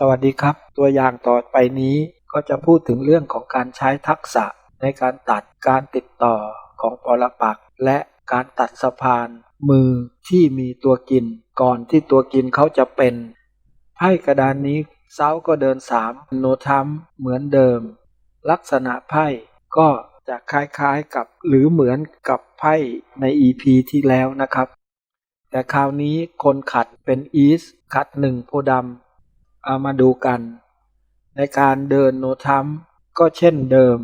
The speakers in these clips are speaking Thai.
สวัสดีครับ ตัวอย่างต่อไปนี้ก็จะพูดถึงเรื่องของการใช้ทักษะในการตัดการติดต่อของปรปักและการตัดสะพาน มือที่มีตัวกิน ก่อนที่ตัวกินเขาจะเป็นไพ่กระดานนี้เซาก็เดินสามโนทัมเหมือนเดิม ลักษณะไพ่ก็จะคล้ายๆกับหรือเหมือนกับไพ่ใน EP ที่แล้วนะครับ แต่คราวนี้คนขัดเป็นอีสขัดหนึ่งโพดำ เอามาดูกัน ในการเดินโนทัมก็เช่นเดิม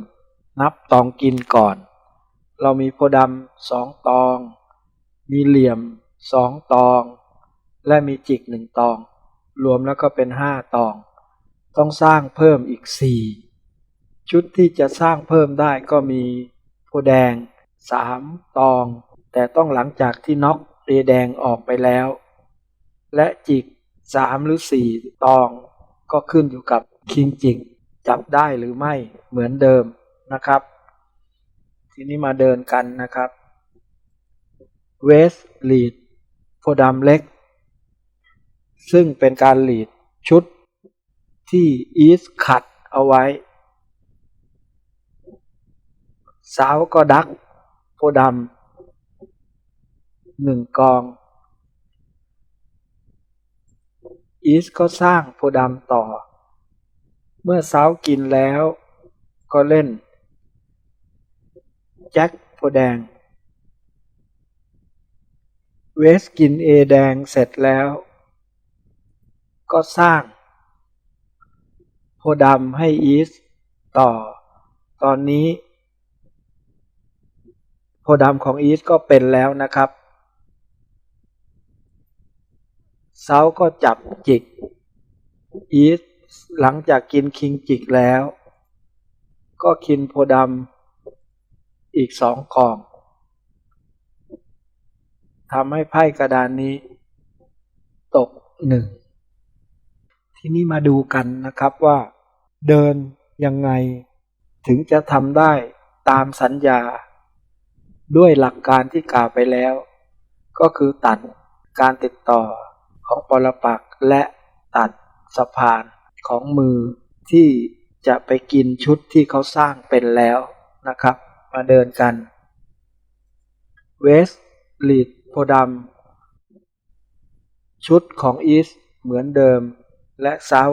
นับตองกินก่อน เรามีโพดำสองตอง มีเหลี่ยมสองตอง และมีจิกหนึ่งตอง รวมแล้วก็เป็นห้าตอง ต้องสร้างเพิ่มอีกสี่ชุดที่จะสร้างเพิ่มได้ก็มีโพแดงสามตอง แต่ต้องหลังจากที่น็อกเรียแดงออกไปแล้ว และจิก สามหรือสี่ตองก็ขึ้นอยู่กับคิงจิกจับได้หรือไม่เหมือนเดิมนะครับ ทีนี้มาเดินกันนะครับเวสลีดโพธิ์ดำเล็ก ซึ่งเป็นการลีดชุดที่อีสขัดเอาไว้สาวก็ดักโพธิ์ดำหนึ่งกอง อีสก็สร้างโพอดำต่อ เมื่อสากินแล้วก็เล่น แจ็คโพแดง เวสกินเอแดงเสร็จแล้ว ก็สร้าง โพอดำให้อีสต่อ ตอนนี้ โพอดำของอีสก็เป็นแล้วนะครับ เซาก็จับจิก อีสหลังจากกินคิงจิกแล้ว ก็กินโพดำอีกสองกล่องทำให้ไพ่กระดานนี้ ตกหนึ่ง ทีนี้มาดูกันนะครับว่า เดินยังไงถึงจะทำได้ตามสัญญา ด้วยหลักการที่กล่าวไปแล้ว ก็คือตัดการติดต่อ ของปรปักและตัดสะพานของมือที่จะไปกินชุดที่เขาสร้างเป็นแล้วนะครับ มาเดินกันเวสลีดโพธิ์ดำชุดของอีสเหมือนเดิม และเซา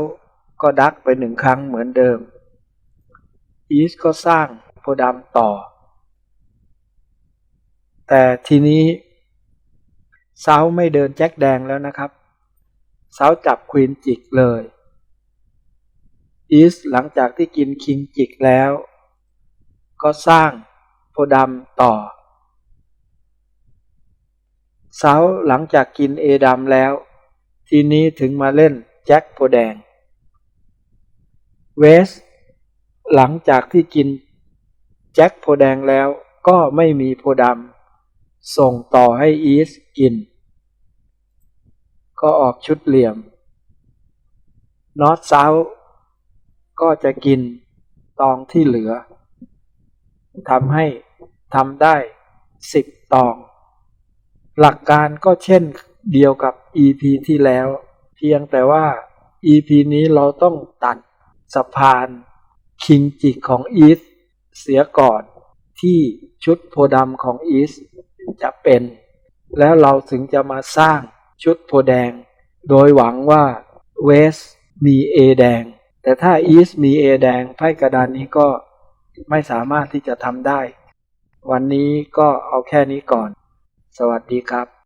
ก็ดักไปหนึ่งครั้งเหมือนเดิมอีสก็สร้างโพธิ์ดำต่อ แต่ทีนี้เซาไม่เดินแจ็คแดงแล้วนะครับ เซาจับควีนจิกเลยอีสหลังจากที่กินคิงจิกแล้ว ก็สร้างโพดำต่อเซาหลังจากกินเอดำแล้ว ทีนี้ถึงมาเล่นแจ็คโพแดง เวส หลังจากที่กินแจ็คโพแดงแล้วก็ไม่มีโพดำส่งต่อให้อีสกิน ก็ออกชุดเหลี่ยมนอตเซาก็จะกินตองที่เหลือทำให้ทำได้สิบตอง หลักการก็เช่นเดียวกับ EP ที่แล้ว เพียงแต่ว่า EP นี้เราต้องตัดสะพานคิงจิกของอีสเสียก่อนที่ชุดโพดำของอีสจะเป็น แล้วเราถึงจะมาสร้าง ชุดโพแดง โดยหวังว่าเวสมีเอแดง แต่ถ้าอีสมีเอแดงไพ่กระดานนี้ก็ไม่สามารถที่จะทำได้ วันนี้ก็เอาแค่นี้ก่อน สวัสดีครับ